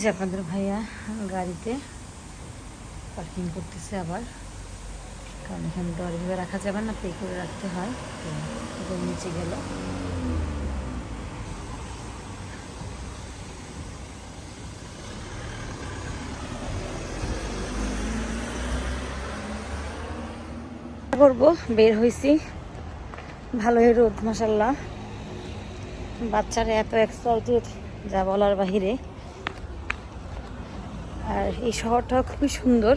যে আপনাদের ভাইয়া গাড়িতে পার্কিং করতেছে আবার। কারণ এখানে তো আর রাখা যাবে না পে করে রাখতে হয়। তো নিচে গেল। করব, বের হয়েছি ভালোই রোদ মাসাল্লাহ বাচ্চারা এত এক্সাইটেড যা বলার বাহিরে। আর এই শহরটা খুবই সুন্দর।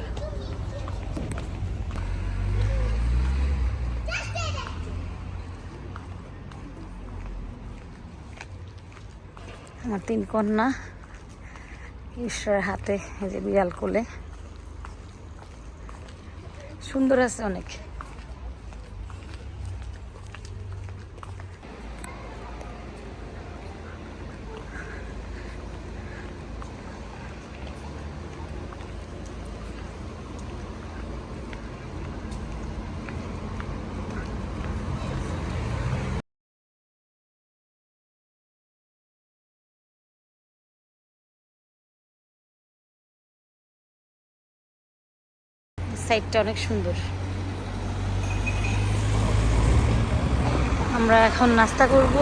আমার তিন কন্যা, ঈশ্বরের হাতে এই যে বিড়াল কোলে। সুন্দর আছে অনেক। সাইডটা অনেক সুন্দর। আমরা এখন নাস্তা করব।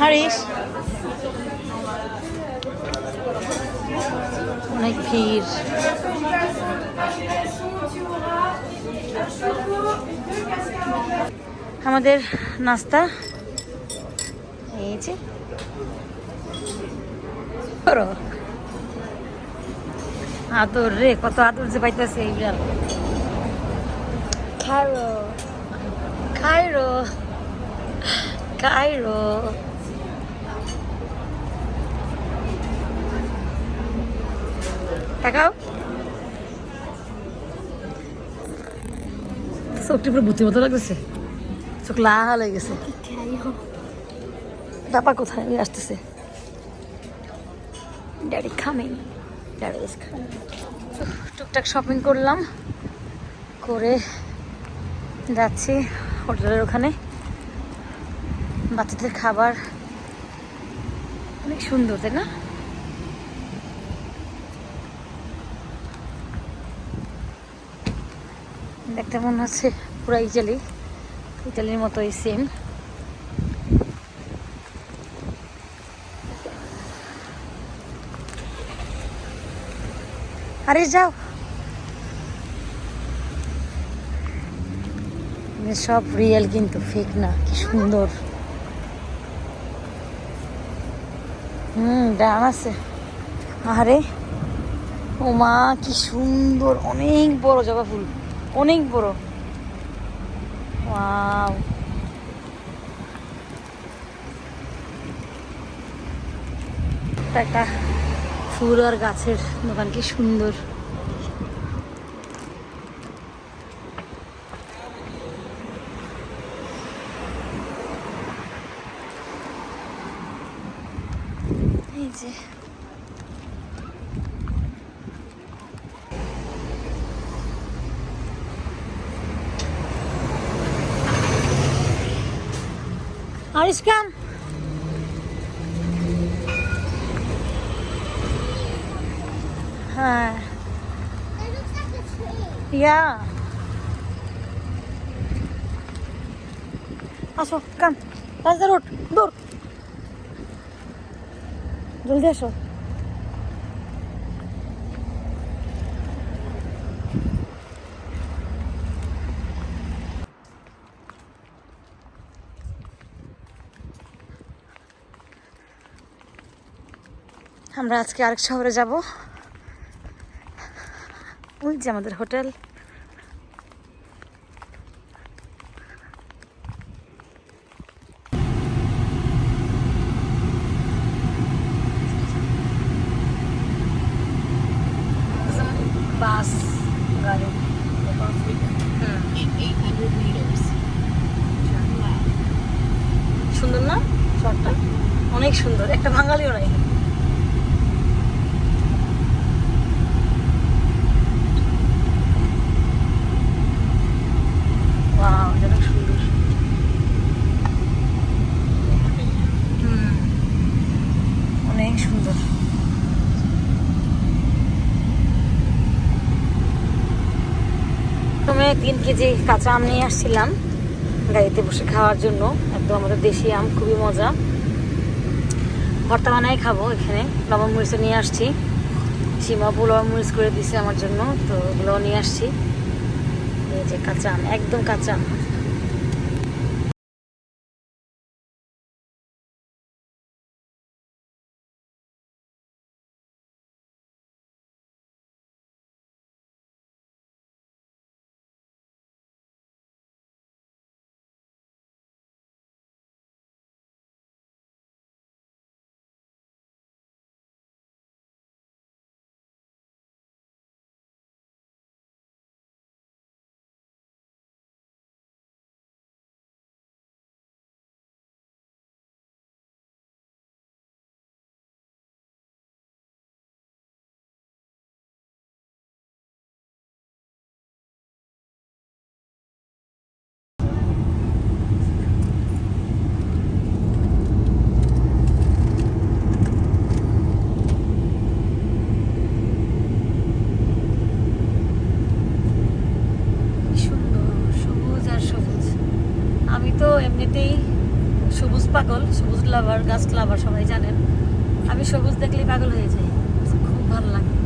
হারিস অনেক ভিড়। আমাদের নাস্তা। এই যে। করো? আদর রে কত আদর যে পাইতেছে এই বিড়াল খাইরো। খাইরো। খাইরো। তাকাও চোখটি পুরো ভূতির মতো লাগতেছে। চোখ লাল হয়ে গেছে। বাবা কোথায় আসতেছে? ড্যাডি খামিং টুকটাক শপিং করলাম, করে যাচ্ছি হোটেলের ওখানে। বাচ্চাদের খাবার অনেক সুন্দর, তাই না? দেখতে মনে হচ্ছে পুরো ইটালি ইটালির মতোই সেম আরে যাও। সব রিয়েল কিন্তু ফেক না, কি সুন্দর। হুম, ডান আছে। আরে ও মা, কি সুন্দর, অনেক বড় জবা ফুল, অনেক বড়। ওয়াও। একটা ফুল আর গাছের দোকান কি সুন্দর। এই যে। হ্যাঁ It looks like a tree. ইয়া আসো কাম রাস্তা রোড দৌড় জলদি আসো আমরা আজকে আরেক শহরে যাব। যে আমাদের হোটেল। বাস গাড়ি In 800 meters, turn সুন্দর না? শহরটা অনেক সুন্দর। একটা বাঙালিও নাই Wow, এটা অনেক সুন্দর কেজি কাঁচা আম নিয়ে আসছিলাম গাড়িতে বসে খাওয়ার জন্য। একদম আমাদের দেশি আম, খুবই মজা। ভর্তা বানাই খাব এখানে। লবণ মরিচও নিয়ে আসছি। সীমা লবণ মরিচ করে দিছে আমার জন্য, তো ওগুলোও নিয়ে আসছি। এই যে কাঁচা আম, একদম কাঁচা আম কি সুন্দর সবুজ আর সবুজ আমি তো এমনিতেই সবুজ পাগল, সবুজ লাভার গাছ লাভার সবাই জানেন। আমি সবুজ দেখলেই পাগল হয়ে যাই। খুব ভালো লাগে।